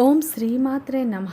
ఓం శ్రీమాత్రే నమ.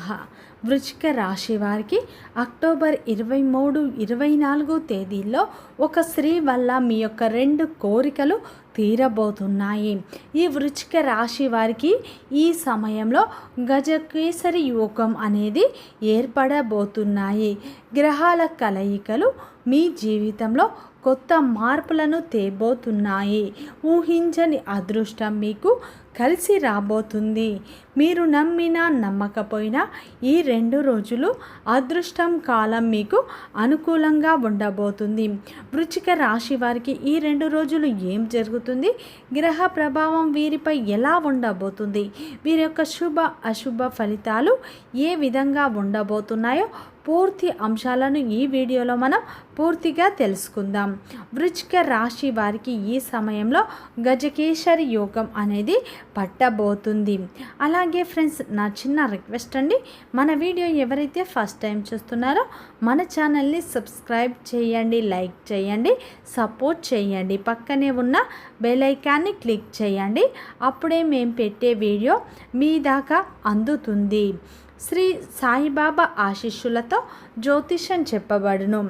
వృచ్చిక రాశి వారికి అక్టోబర్ ఇరవై మూడు ఇరవై నాలుగు తేదీల్లో ఒక స్త్రీ వల్ల మీ యొక్క రెండు కోరికలు తీరబోతున్నాయి. ఈ వృచ్చిక రాశి వారికి ఈ సమయంలో గజకేసరి యోగం అనేది ఏర్పడబోతున్నాయి. గ్రహాల కలయికలు మీ జీవితంలో కొత్త మార్పులను తేబోతున్నాయి. ఊహించని అదృష్టం మీకు కలిసి రాబోతుంది. మీరు నమ్మినా నమ్మకపోయినా ఈ రెండు రోజులు అదృష్టం కాలం మీకు అనుకూలంగా ఉండబోతుంది. వృచ్చిక రాశి వారికి ఈ రెండు రోజులు ఏం జరుగుతుంది? గ్రహ ప్రభావం వీరిపై ఎలా ఉండబోతుంది? వీరి యొక్క శుభ అశుభ ఫలితాలు ఏ విధంగా ఉండబోతున్నాయో పూర్తి అంశాలను ఈ వీడియోలో మనం పూర్తిగా తెలుసుకుందాం. వృచ్చిక రాశి వారికి ఈ సమయంలో గజకేశరి యోగం అనేది పట్టబోతుంది. అలాగే ఫ్రెండ్స్ నా చిన్న రిక్వెస్ట్ అండి మన వీడియో ఎవరైతే ఫస్ట్ టైం చూస్తున్నారో మన ఛానల్ని సబ్స్క్రైబ్ చేయండి లైక్ చేయండి సపోర్ట్ చేయండి. పక్కనే ఉన్న బెల్ ఐకాన్ని క్లిక్ చేయండి. అప్పుడే మేము పెట్టే వీడియో మీ దాకా అందుతుంది. శ్రీ సాయిబాబా ఆశీస్సులతో జ్యోతిషం చెప్పబడును.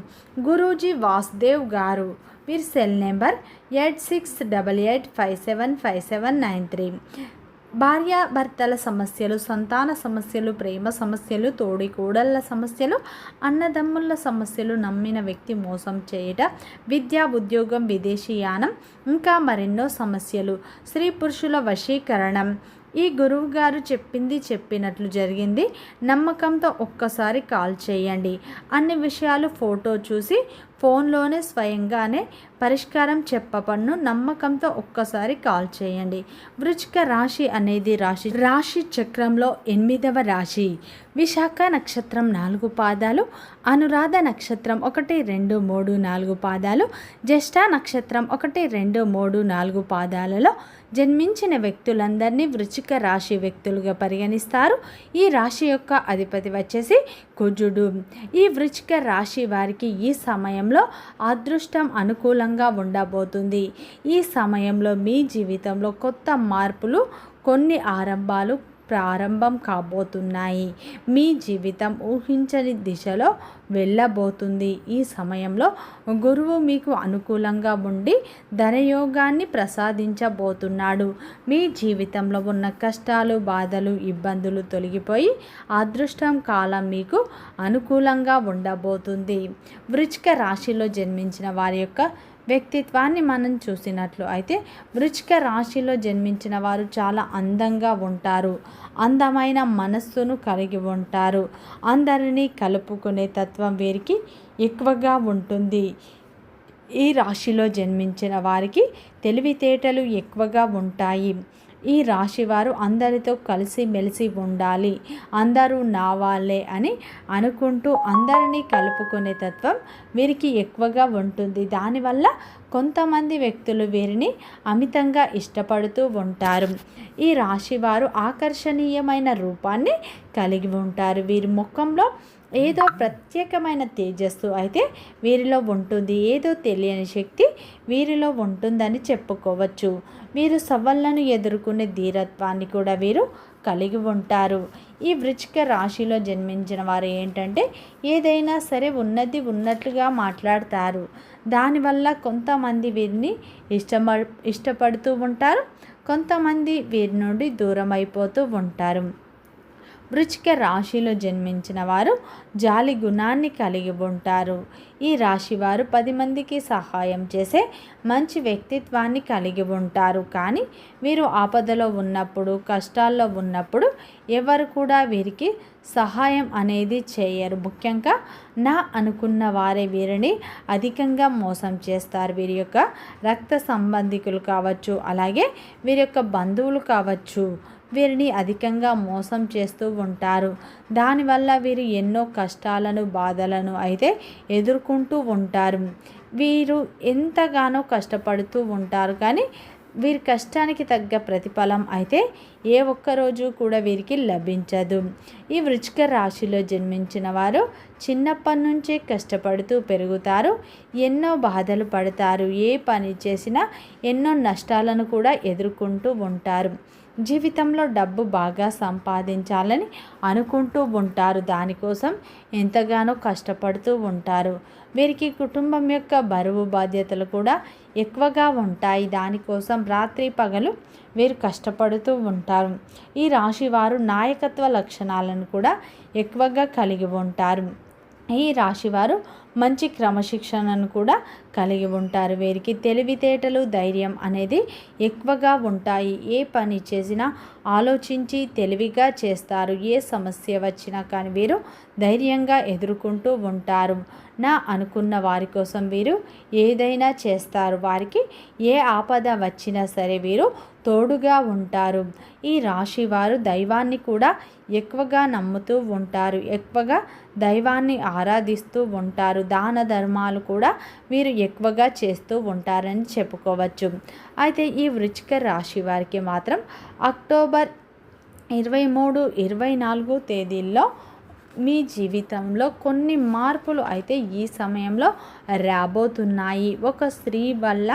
గురూజీ వాసుదేవ్ గారు. వీరి cell number eight six double eight five seven five seven nine three. భార్యాభర్తల సమస్యలు సంతాన సమస్యలు ప్రేమ సమస్యలు తోడి కూడళ్ళ సమస్యలు అన్నదమ్ముల సమస్యలు నమ్మిన వ్యక్తి మోసం చేయట విద్యా ఉద్యోగం విదేశీయానం ఇంకా మరెన్నో సమస్యలు. స్త్రీ పురుషుల వశీకరణం. ఈ గురువు గారు చెప్పింది చెప్పినట్లు జరిగింది. నమ్మకంతో ఒక్కసారి కాల్ చేయండి. అన్ని విషయాలు ఫోటో చూసి ఫోన్లోనే స్వయంగానే పరిష్కారం చెప్పబడును. నమ్మకంతో ఒక్కసారి కాల్ చేయండి. వృచ్చిక రాశి అనేది రాశి. రాశి చక్రంలో ఎనిమిదవ రాశి. విశాఖ నక్షత్రం నాలుగు పాదాలు అనురాధ నక్షత్రం ఒకటి రెండు మూడు నాలుగు పాదాలు జ్యేష్ఠ నక్షత్రం ఒకటి రెండు మూడు నాలుగు పాదాలలో జన్మించిన వ్యక్తులందరినీ వృచ్చిక రాశి వ్యక్తులుగా పరిగణిస్తారు. ఈ రాశి యొక్క అధిపతి వచ్చేసి కుజుడు. ఈ వృచ్చిక రాశి వారికి ఈ సమయం సమయంలో అదృష్టం అనుకూలంగా ఉండబోతుంది. ఈ సమయంలో మీ జీవితంలో కొత్త మార్పులు కొన్ని ఆరంభాలు ప్రారంభం కాబోతున్నాయి. మీ జీవితం ఊహించని దిశలో వెళ్ళబోతుంది. ఈ సమయంలో గురువు మీకు అనుకూలంగా ఉండి ధనయోగాన్ని ప్రసాదించబోతున్నాడు. మీ జీవితంలో ఉన్న కష్టాలు బాధలు ఇబ్బందులు తొలగిపోయి అదృష్టం కాలం మీకు అనుకూలంగా ఉండబోతుంది. వృచ్చిక రాశిలో జన్మించిన వారి యొక్క వ్యక్తిత్వాన్ని మనం చూసినట్లు. అయితే వృచ్చిక రాశిలో జన్మించిన వారు చాలా అందంగా ఉంటారు. అందమైన మనస్సును కలిగి ఉంటారు. అందరినీ కలుపుకునే తత్వం వీరికి ఎక్కువగా ఉంటుంది. ఈ రాశిలో జన్మించిన వారికి తెలివితేటలు ఎక్కువగా ఉంటాయి. ఈ రాశివారు అందరితో కలిసి మెలిసి ఉండాలి. అందరూ నా వాళ్ళే అని అనుకుంటూ అందరినీ కలుపుకునే తత్వం వీరికి ఎక్కువగా ఉంటుంది. దానివల్ల కొంతమంది వ్యక్తులు వీరిని అమితంగా ఇష్టపడుతూ ఉంటారు. ఈ రాశివారు ఆకర్షణీయమైన రూపాన్ని కలిగి ఉంటారు. వీరి ముఖంలో ఏదో ప్రత్యేకమైన తేజస్సు అయితే వీరిలో ఉంటుంది. ఏదో తెలియని శక్తి వీరిలో ఉంటుందని చెప్పుకోవచ్చు. వీరు సవాళ్ళను ఎదుర్కొనే ధీరత్వాన్ని కూడా వీరు కలిగి ఉంటారు. ఈ వృచ్చిక రాశిలో జన్మించిన వారు ఏంటంటే ఏదైనా సరే ఉన్నది ఉన్నట్లుగా మాట్లాడతారు. దానివల్ల కొంతమంది వీరిని ఇష్టమ ఇష్టపడుతూ ఉంటారు. కొంతమంది వీరి నుండి దూరం అయిపోతూ ఉంటారు. వృచ్చిక రాశిలో జన్మించిన వారు జాలి గుణాన్ని కలిగి ఉంటారు. ఈ రాశివారు పది మందికి సహాయం చేసే మంచి వ్యక్తిత్వాన్ని కలిగి ఉంటారు. కానీ వీరు ఆపదలో ఉన్నప్పుడు కష్టాల్లో ఉన్నప్పుడు ఎవరు కూడా వీరికి సహాయం అనేది చేయరు. ముఖ్యంగా నా అనుకున్న వారే వీరిని అధికంగా మోసం చేస్తారు. వీరి యొక్క రక్త సంబంధికులు కావచ్చు అలాగే వీరి యొక్క బంధువులు కావచ్చు. వీరిని అధికంగా మోసం చేస్తూ ఉంటారు. దానివల్ల వీరు ఎన్నో కష్టాలను బాధలను అయితే ఎదుర్కొంటూ ఉంటారు. వీరు ఎంతగానో కష్టపడుతూ ఉంటారు. కానీ వీరి కష్టానికి తగ్గ ప్రతిఫలం అయితే ఏ ఒక్కరోజు కూడా వీరికి లభించదు. ఈ వృచ్చిక రాశిలో జన్మించిన వారు చిన్నప్పటి నుంచే కష్టపడుతూ పెరుగుతారు. ఎన్నో బాధలు పడతారు. ఏ పని చేసినా ఎన్నో నష్టాలను కూడా ఎదుర్కొంటూ ఉంటారు. జీవితంలో డబ్బు బాగా సంపాదించాలని అనుకుంటూ ఉంటారు. దానికోసం ఎంతగానో కష్టపడుతూ ఉంటారు. వీరికి కుటుంబం యొక్క బరువు బాధ్యతలు కూడా ఎక్కువగా ఉంటాయి. దానికోసం రాత్రి పగలు వీరు కష్టపడుతూ ఉంటారు. ఈ రాశి వారు నాయకత్వ లక్షణాలను కూడా ఎక్కువగా కలిగి ఉంటారు. ఈ రాశివారు మంచి క్రమశిక్షణను కూడా కలిగి ఉంటారు. వీరికి తెలివితేటలు ధైర్యం అనేది ఎక్కువగా ఉంటాయి. ఏ పని చేసినా ఆలోచించి తెలివిగా చేస్తారు. ఏ సమస్య వచ్చినా కానీ వీరు ధైర్యంగా ఎదుర్కొంటూ ఉంటారు. నా అనుకున్న వారి కోసం వీరు ఏదైనా చేస్తారు. వారికి ఏ ఆపద వచ్చినా సరే వీరు తోడుగా ఉంటారు. ఈ రాశి వారు దైవాన్ని కూడా ఎక్కువగా నమ్ముతూ ఉంటారు. ఎక్కువగా దైవాన్ని ఆరాధిస్తూ ఉంటారు. దాన ధర్మాలు కూడా వీరు ఎక్కువగా చేస్తూ ఉంటారని చెప్పుకోవచ్చు. అయితే ఈ వృచ్చిక రాశి వారికి మాత్రం అక్టోబర్ అక్టోబర్ ఇరవై మూడు ఇరవై నాలుగు తేదీల్లో మీ జీవితంలో కొన్ని మార్పులు అయితే ఈ సమయంలో రాబోతున్నాయి. ఒక స్త్రీ వల్ల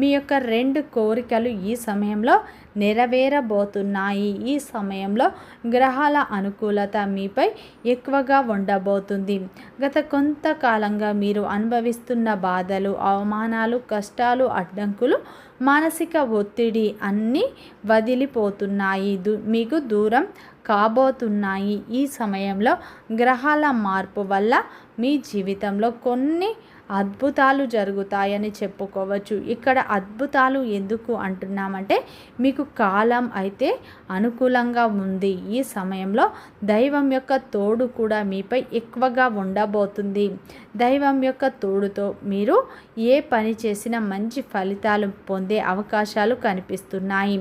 మీ యొక్క రెండు కోరికలు ఈ సమయంలో నెరవేరబోతున్నాయి. ఈ సమయంలో గ్రహాల అనుకూలత మీపై ఎక్కువగా ఉండబోతుంది. గత కొంతకాలంగా మీరు అనుభవిస్తున్న బాధలు అవమానాలు కష్టాలు అడ్డంకులు మానసిక ఒత్తిడి అన్నీ వదిలిపోతున్నాయి. మీకు దూరం కాబోతున్నాయి. ఈ సమయంలో గ్రహాల మార్పు వల్ల మీ జీవితంలో కొన్ని అద్భుతాలు జరుగుతాయని చెప్పుకోవచ్చు. ఇక్కడ అద్భుతాలు ఎందుకు అంటున్నామంటే మీకు కాలం అయితే అనుకూలంగా ఉంది. ఈ సమయంలో దైవం యొక్క తోడు కూడా మీపై ఎక్కువగా ఉండబోతుంది. దైవం యొక్క తోడుతో మీరు ఏ పని చేసినా మంచి ఫలితాలు పొందే అవకాశాలు కనిపిస్తున్నాయి.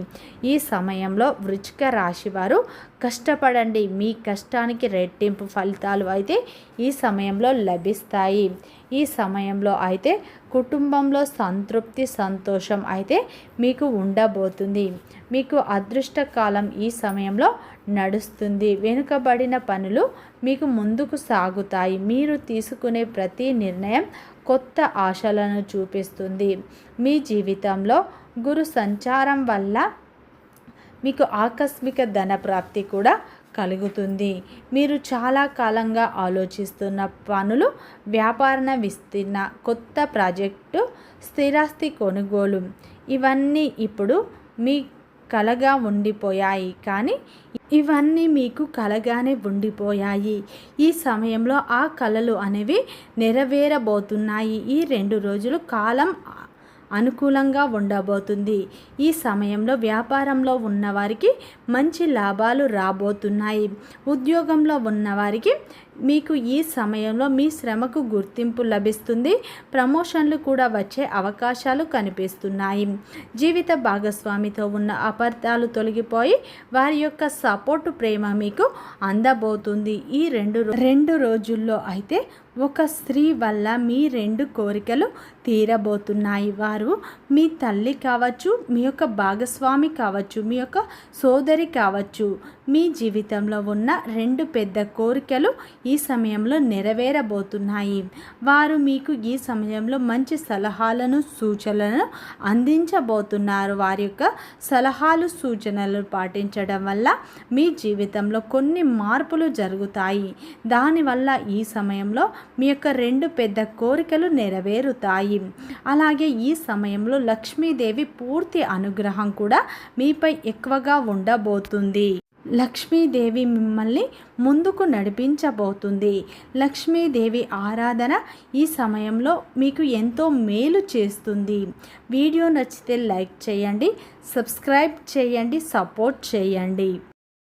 ఈ సమయంలో వృచ్చిక రాశి వారు కష్టపడండి. మీ కష్టానికి రెట్టింపు ఫలితాలు అయితే ఈ సమయంలో లభిస్తాయి. ఈ సమయంలో అయితే కుటుంబంలో సంతృప్తి సంతోషం అయితే మీకు ఉండబోతుంది. మీకు అదృష్ట కాలం ఈ సమయంలో నడుస్తుంది. వెనుకబడిన పనులు మీకు ముందుకు సాగుతాయి. మీరు తీసుకునే ప్రతి నిర్ణయం కొత్త ఆశలను చూపిస్తుంది. మీ జీవితంలో గురు సంచారం వల్ల మీకు ఆకస్మిక ధన ప్రాప్తి కూడా కలుగుతుంది. మీరు చాలా కాలంగా ఆలోచిస్తున్న పనులు వ్యాపారణ విస్తీర్ణ కొత్త ప్రాజెక్టు స్థిరాస్తి కొనుగోలు ఇవన్నీ ఇప్పుడు మీ కలగా ఉండిపోయాయి. కానీ ఇవన్నీ మీకు కలగానే ఉండిపోయాయి. ఈ సమయంలో ఆ కళలు అనేవి నెరవేరబోతున్నాయి. ఈ రెండు రోజులు కాలం అనుకూలంగా ఉండబోతుంది. ఈ సమయంలో వ్యాపారంలో ఉన్నవారికి మంచి లాభాలు రాబోతున్నాయి. ఉద్యోగంలో ఉన్నవారికి మీకు ఈ సమయంలో మీ శ్రమకు గుర్తింపు లభిస్తుంది. ప్రమోషన్లు కూడా వచ్చే అవకాశాలు కనిపిస్తున్నాయి. జీవిత భాగస్వామితో ఉన్న అపార్థాలు తొలగిపోయి వారి యొక్క సపోర్టు ప్రేమ మీకు అందబోతుంది. ఈ రెండు రెండు రోజుల్లో అయితే ఒక స్త్రీ వల్ల మీ రెండు కోరికలు తీరబోతున్నాయి. వారు మీ తల్లి కావచ్చు మీ యొక్క భాగస్వామి కావచ్చు మీ యొక్క సోదరి కావచ్చు. మీ జీవితంలో ఉన్న రెండు పెద్ద కోరికలు ఈ సమయంలో నెరవేరబోతున్నాయి. వారు మీకు ఈ సమయంలో మంచి సలహాలను సూచనలను అందించబోతున్నారు. వారి యొక్క సలహాలు సూచనలు పాటించడం వల్ల మీ జీవితంలో కొన్ని మార్పులు జరుగుతాయి. దానివల్ల ఈ సమయంలో మీ యొక్క రెండు పెద్ద కోరికలు నెరవేరుతాయి. అలాగే ఈ సమయంలో లక్ష్మీదేవి పూర్తి అనుగ్రహం కూడా మీపై ఎక్కువగా ఉండబోతుంది. లక్ష్మీదేవి మిమ్మల్ని ముందుకు నడిపించబోతుంది. లక్ష్మీదేవి ఆరాధన ఈ సమయంలో మీకు ఎంతో మేలు చేస్తుంది. వీడియో నచ్చితే లైక్ చేయండి సబ్స్క్రైబ్ చేయండి సపోర్ట్ చేయండి.